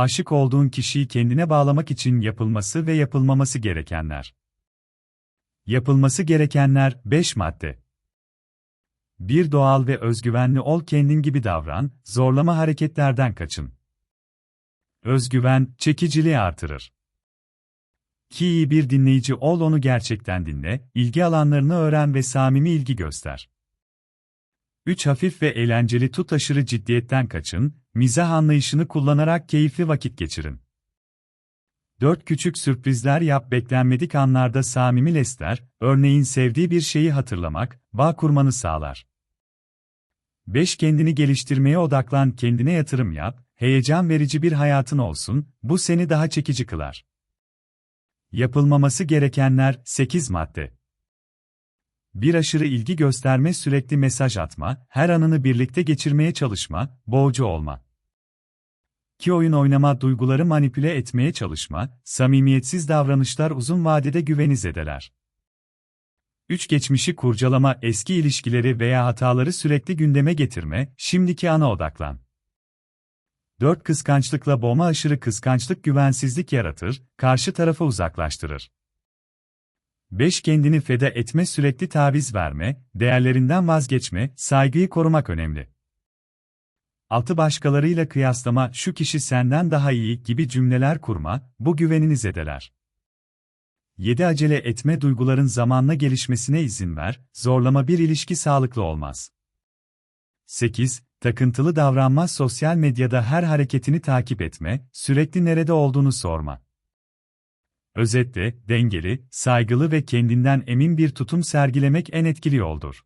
aşık olduğun kişiyi kendine bağlamak için yapılması ve yapılmaması gerekenler. Yapılması gerekenler 5 madde. Bir doğal ve özgüvenli ol kendin gibi davran, zorlama hareketlerden kaçın. Özgüven, çekiciliği artırır. Ki iyi bir dinleyici ol onu gerçekten dinle, ilgi alanlarını öğren ve samimi ilgi göster. 3. Hafif ve eğlenceli tut aşırı ciddiyetten kaçın, mizah anlayışını kullanarak keyifli vakit geçirin. 4. Küçük sürprizler yap beklenmedik anlarda samimi lester, örneğin sevdiği bir şeyi hatırlamak, bağ kurmanı sağlar. 5. Kendini geliştirmeye odaklan kendine yatırım yap, heyecan verici bir hayatın olsun, bu seni daha çekici kılar. Yapılmaması gerekenler 8 madde. Bir aşırı ilgi gösterme sürekli mesaj atma, her anını birlikte geçirmeye çalışma, boğucu olma. Ki oyun oynama duyguları manipüle etmeye çalışma, samimiyetsiz davranışlar uzun vadede güveni zedeler. 3. Geçmişi kurcalama, eski ilişkileri veya hataları sürekli gündeme getirme, şimdiki ana odaklan. 4. Kıskançlıkla boğma aşırı kıskançlık güvensizlik yaratır, karşı tarafı uzaklaştırır. 5. Kendini feda etme sürekli taviz verme, değerlerinden vazgeçme, saygıyı korumak önemli. 6. Başkalarıyla kıyaslama, şu kişi senden daha iyi gibi cümleler kurma, bu güvenini zedeler. 7. Acele etme duyguların zamanla gelişmesine izin ver, zorlama bir ilişki sağlıklı olmaz. 8. Takıntılı davranma sosyal medyada her hareketini takip etme, sürekli nerede olduğunu sorma. Özetle, dengeli, saygılı ve kendinden emin bir tutum sergilemek en etkili yoldur.